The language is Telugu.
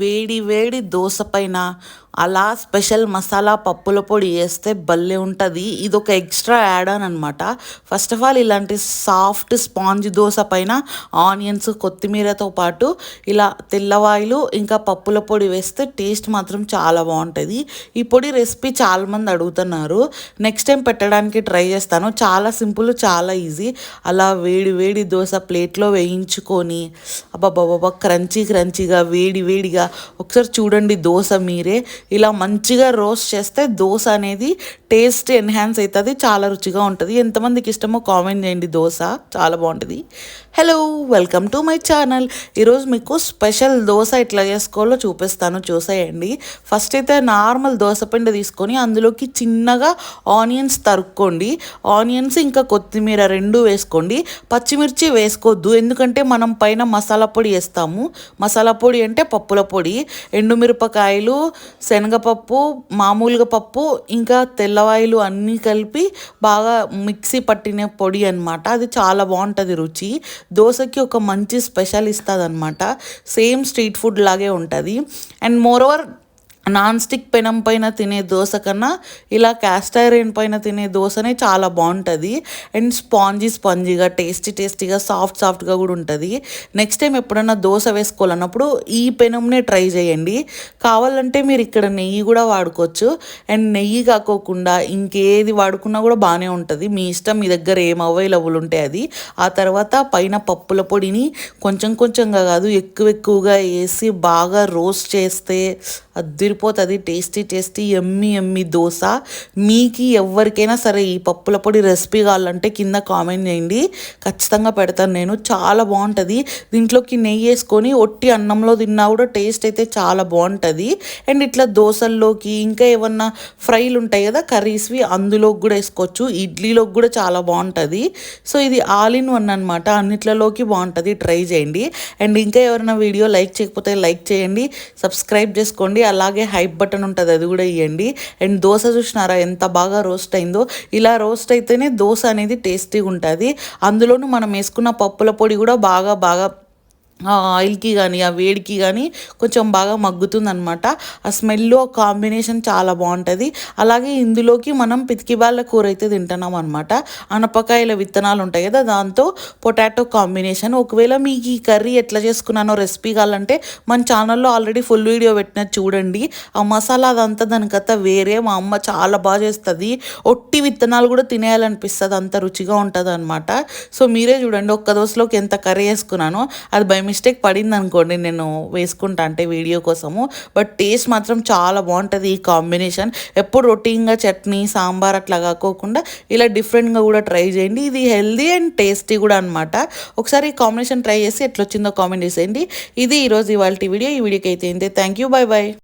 వేడి వేడి దోశ పైన అలా స్పెషల్ మసాలా పప్పుల పొడి వేస్తే భలే ఉంటుంది. ఇది ఒక ఎక్స్ట్రా యాడ్ ఆన్ అనమాట ఫస్ట్ ఆఫ్ ఆల్ ఇలాంటి సాఫ్ట్ స్పాంజ్ దోశ పైన ఆనియన్స్ కొత్తిమీరతో పాటు ఇలా తెల్లవాయిలు ఇంకా పప్పుల పొడి వేస్తే టేస్ట్ మాత్రం చాలా బాగుంటుంది. ఈ పొడి రెసిపీ చాలామంది అడుగుతున్నారు. నెక్స్ట్ టైం పెట్టడానికి ట్రై చేస్తాను. చాలా సింపుల్ చాలా ఈజీ. అలా వేడి వేడి దోశ ప్లేట్లో వేయించుకొని అబ్బాబాబా క్రంచీ క్రంచీగా వేడి వేడిగా ఒకసారి చూడండి దోశ మీరే. ఇలా మంచిగా రోస్ట్ చేస్తే దోశ అనేది టేస్ట్ ఎన్హాన్స్ అవుతుంది చాలా రుచిగా ఉంటుంది. ఎంతమందికి ఇష్టమో కామెంట్ చేయండి దోశ చాలా బాగుంటుంది. Hello welcome to my channel ఈరోజు మీకు స్పెషల్ దోశ ఎట్లా చేసుకోవాలో చూపిస్తాను చూసేయండి. ఫస్ట్ అయితే నార్మల్ దోశ పిండి తీసుకొని అందులోకి చిన్నగా ఆనియన్స్ తరుక్కోండి. ఆనియన్స్ ఇంకా కొత్తిమీర రెండు వేసుకోండి. పచ్చిమిర్చి వేసుకోవద్దు ఎందుకంటే మనం పైన మసాలా పొడి వేస్తాము. మసాలా పొడి అంటే పప్పుల పొడి ఎండుమిరపకాయలు శనగపప్పు మామూలుగా పప్పు ఇంకా తెల్లవాయిలు అన్నీ కలిపి బాగా మిక్సీ పట్టిన పొడి అనమాట అది చాలా బాగుంటుంది రుచి. దోశకి ఒక మంచి స్పెషల్ ఇస్తుంది అనమాట సేమ్ స్ట్రీట్ ఫుడ్ లాగే ఉంటుంది. And moreover non stick పెనం పైన తినే దోశ కన్నా ఇలా క్యాస్ట్ ఐరన్ పైన తినే దోశనే చాలా బాగుంటుంది. అండ్ స్పాంజీ స్పాంజీగా టేస్టీ టేస్టీగా సాఫ్ట్ సాఫ్ట్గా కూడా ఉంటుంది. నెక్స్ట్ టైం ఎప్పుడన్నా దోశ వేసుకోవాలన్నప్పుడు ఈ పెనంనే ట్రై చేయండి. కావాలంటే మీరు ఇక్కడ నెయ్యి కూడా వాడుకోవచ్చు. అండ్ నెయ్యి కాకోకుండా ఇంకేది వాడుకున్నా కూడా బాగానే ఉంటుంది. మీ ఇష్టం మీ దగ్గర ఏం అవైలబుల్ ఉంటే అది. ఆ తర్వాత పైన పప్పుల పొడిని కొంచెం కొంచెంగా కాదు ఎక్కువ ఎక్కువగా వేసి బాగా రోస్ట్ చేస్తే అద్దిరిపోతుంది tasty tasty yummy yummy dosa. మీకు ఎవరికైనా సరే ఈ పప్పుల పొడి రెసిపీ కావాలంటే కింద కామెంట్ చేయండి. ఖచ్చితంగా పెడతాను నేను. చాలా బాగుంటుంది. దీంట్లోకి నెయ్యి వేసుకొని ఒట్టి అన్నంలో తిన్నా కూడా టేస్ట్ అయితే చాలా బాగుంటుంది. అండ్ ఇట్లా దోశల్లోకి ఇంకా ఏమన్నా ఫ్రైలు ఉంటాయి కదా కర్రీస్వి అందులోకి కూడా వేసుకోవచ్చు. ఇడ్లీలోకి కూడా చాలా బాగుంటుంది. సో ఇది ఆల్ ఇన్ వన్ అనమాట అన్నిట్లలోకి బాగుంటుంది. ట్రై చేయండి. అండ్ ఇంకా ఎవరైనా వీడియో లైక్ చేయకపోతే లైక్ చేయండి. సబ్స్క్రైబ్ చేసుకోండి. అలాగే హైప్ బటన్ ఉంటుంది అది కూడా ఇవ్వండి అండ్ దోశ చూసినారా ఎంత బాగా రోస్ట్ అయిందో. ఇలా రోస్ట్ అయితేనే దోశ అనేది టేస్టీగా ఉంటుంది. అందులోనూ మనం వేసుకున్న పప్పుల పొడి కూడా బాగా బాగా ఆయిల్కి కానీ ఆ వేడికి కానీ కొంచెం బాగా మగ్గుతుంది అనమాట ఆ స్మెల్ కాంబినేషన్ చాలా బాగుంటుంది. అలాగే ఇందులోకి మనం పితికిబాళ్ళ కూర అయితే తింటున్నాం అనమాట అనపకాయల విత్తనాలు ఉంటాయి కదా దాంతో పొటాటో కాంబినేషన్. ఒకవేళ మీకు ఈ కర్రీ ఎట్లా చేసుకున్నానో రెసిపీ కావాలంటే మన ఛానల్లో ఆల్రెడీ ఫుల్ వీడియో పెట్టిన చూడండి. ఆ మసాలా అదంతా దానికంతా వేరే. మా అమ్మ చాలా బాగా చేస్తుంది. ఒట్టి విత్తనాలు కూడా తినేయాలనిపిస్తుంది. అంత రుచిగా ఉంటుంది అనమాట సో మీరే చూడండి ఒక్క దోశలోకి ఎంత కర్రీ వేసుకున్నానో అది భయం మిస్టేక్ పడింది అనుకోండి నేను వేసుకుంటా అంటే వీడియో కోసము. బట్ టేస్ట్ మాత్రం చాలా బాగుంటుంది ఈ కాంబినేషన్ ఎప్పుడు రొటీన్గా చట్నీ సాంబార్ అట్లా కాకోకుండా ఇలా డిఫరెంట్గా కూడా ట్రై చేయండి. ఇది హెల్దీ అండ్ టేస్టీ కూడా అనమాట ఒకసారి ఈ కాంబినేషన్ ట్రై చేసి ఎట్లొచ్చిందో కామెంట్ చేసేయండి. ఇది ఈరోజు ఇవాళ వీడియో ఈ వీడియోకి అయితే థ్యాంక్ యూ బై బాయ్